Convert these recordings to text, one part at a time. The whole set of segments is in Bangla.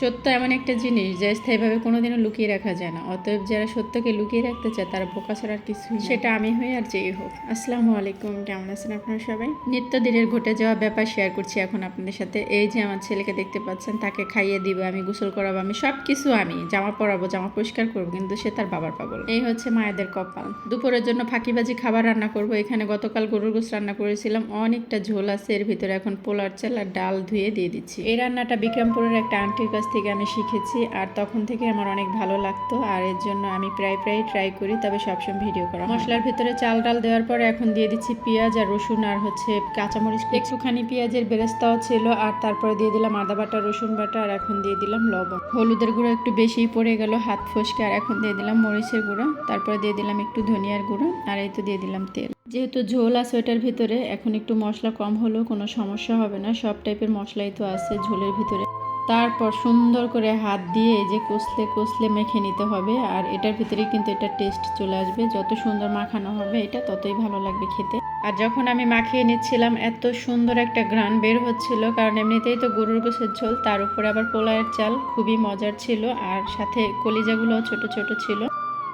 সত্য এমন একটা জিনিস যা স্থায়ীভাবে কোনোদিনও লুকিয়ে রাখা যায় না। অতএব যারা সত্যকে লুকিয়ে রাখতে চায় তারা বোকা ছাড়া আর কিছুই না। সেটা আমি হই আর যেই হোক। আসসালামু আলাইকুম কেমন আছেন আপনারা সবাই? নিত্যদিনের ঘটে যাওয়া ব্যাপার শেয়ার করছি এখন আপনাদের সাথে। এই যে আমার ছেলেকে দেখতে পাচ্ছেন তাকে খাইয়ে দিব আমি গোসল করাবো আমি সব কিছু আমি জামা পরাবো জামা পরিষ্কার করব কিন্তু সে তার বাবার পাগল। এই হচ্ছে মায়েদের কপাল। দুপুরের জন্য ফাঁকিবাজি খাবার রান্না করব। এখানে গতকাল গরুর গোস রান্না করেছিলাম। অনেকটা ঝোল আছে এর ভিতরে এখন পোলার চাল আর ডাল ধুয়ে দিয়ে দিচ্ছি। এই রান্নাটা বিক্রমপুরের একটা আন্টির কাছ থেকে আমি শিখেছি আর তখন থেকে আমার অনেক ভালো লাগতো আর এর জন্য আমি প্রায় প্রায় ট্রাই করি, তবে সবসময় ভিডিও করা মশলার ভিতরে চাল ডাল দেওয়ার পর এখন দিয়ে দিচ্ছি পেঁয়াজ আর রসুন আর হচ্ছে কাঁচামরিচ একটুখানি পেঁয়াজের বেরেস্তাও ছিল আর তারপরে দিয়ে দিলাম আদা বাটা, রসুন বাটা আর এখন দিয়ে দিলাম লবণ। হলুদের গুঁড়ো একটু বেশিই পড়ে গেল হাত ফসকে আর এখন দিয়ে দিলাম মরিচের গুঁড়ো, তারপরে দিয়ে দিলাম একটু ধনিয়ার গুঁড়ো আর এই তো দিয়ে দিলাম তেল। যেহেতু ঝোল আছে ওটার ভিতরে, এখন একটু মশলা কম হলেও কোনো সমস্যা হবে না, সব টাইপের মশলাই তো আছে ঝোলের ভিতরে। তারপর সুন্দর করে হাত দিয়ে যে কষলে কষলে মেখে নিতে হবে, আর এটার ভিতরে কিন্তু এটা টেস্ট চলে আসবে। যত সুন্দর মাখানো হবে এটা ততই ভালো লাগবে খেতে। আর যখন আমি মাখিয়ে নিচ্ছিলাম, এত সুন্দর একটা গ্রান বের হচ্ছিল, কারণ এমনিতেই তো গরুর গোসের ঝোল, তার উপরে আবার পোলায়ের চাল খুবই মজার ছিল, আর সাথে কলিজাগুলোও ছোট ছোট ছিল।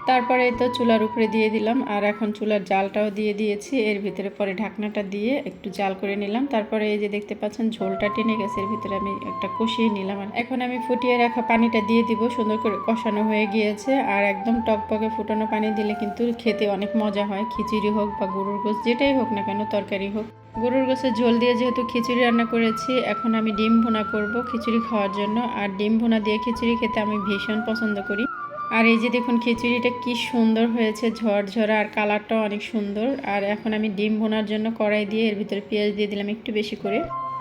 তারপরে তো চুলার উপরে দিয়ে দিলাম, আর এখন চুলার জালটাও দিয়ে দিয়েছি। এর ভিতরে পরে ঢাকনাটা দিয়ে একটু জাল করে নিলাম। তারপরে এই যে দেখতে পাচ্ছেন, ঝোলটা টেনে গেছে, এর ভিতরে আমি একটা কষিয়ে নিলাম। আর এখন আমি ফুটিয়ে রাখা পানিটা দিয়ে দিব, সুন্দর করে কষানো হয়ে গিয়েছে। আর একদম টকটকে ফুটানো পানি দিলে কিন্তু খেতে অনেক মজা হয়। খিচুড়ি হোক বা গরুর গোস যেটাই হোক না কেন, তরকারি হোক। গরুর গোসের ঝোল দিয়ে যেহেতু খিচুড়ি রান্না করেছি, এখন আমি ডিম ভুনা করব খিচুড়ি খাওয়ার জন্য। আর ডিম ভুনা দিয়ে খিচুড়ি খেতে আমি ভীষণ পছন্দ করি। আর এই যে দেখুন, খিচুড়িটা কি সুন্দর হয়েছে, ঝরঝরা, আর কালারটাও অনেক সুন্দর। আর এখন আমি ডিম বোনার জন্য কড়াই দিয়ে এর ভিতরে পেঁয়াজ দিয়ে দিলাম একটু বেশি করে।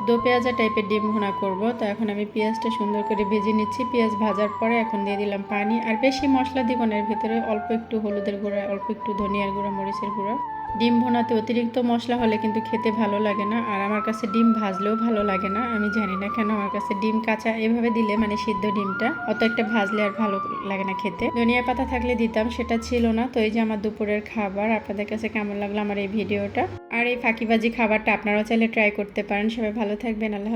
দো পেঁয়াজা টাইপের ডিম ভুনা করব। তো এখন আমি পেঁয়াজটা সুন্দর করে ভেজে নিচ্ছি। পেঁয়াজ ভাজার পরে এখন দিয়ে দিলাম পানি। আর বেশি মশলা দিব না, এর ভিতরে অল্প একটু হলুদের গুঁড়া, অল্প একটু ধনিয়ার গুঁড়া, মরিচের গুঁড়া। ডিম ভোনাতে অতিরিক্ত মশলা হলে কিন্তু খেতে ভালো লাগে না। আর আমার কাছে ডিম ভাজলেও ভালো লাগে না। আমি জানি না কেন আমার কাছে ডিম কাঁচা এভাবে দিলে মানে সিদ্ধ ডিমটা অত একটা ভাজলে আর ভালো লাগে না খেতে। ধনিয়া পাতা থাকলে দিতাম, সেটা ছিল না। তো এই যে আমার দুপুরের খাবার, আপনাদের কাছে কেমন লাগল আমার এই ভিডিওটা? আর এই ফাঁকিবাজি খাবারটা আপনারাও চাইলে ট্রাই করতে পারেন, সবাই ভালো থাকবেন আল্লাহ।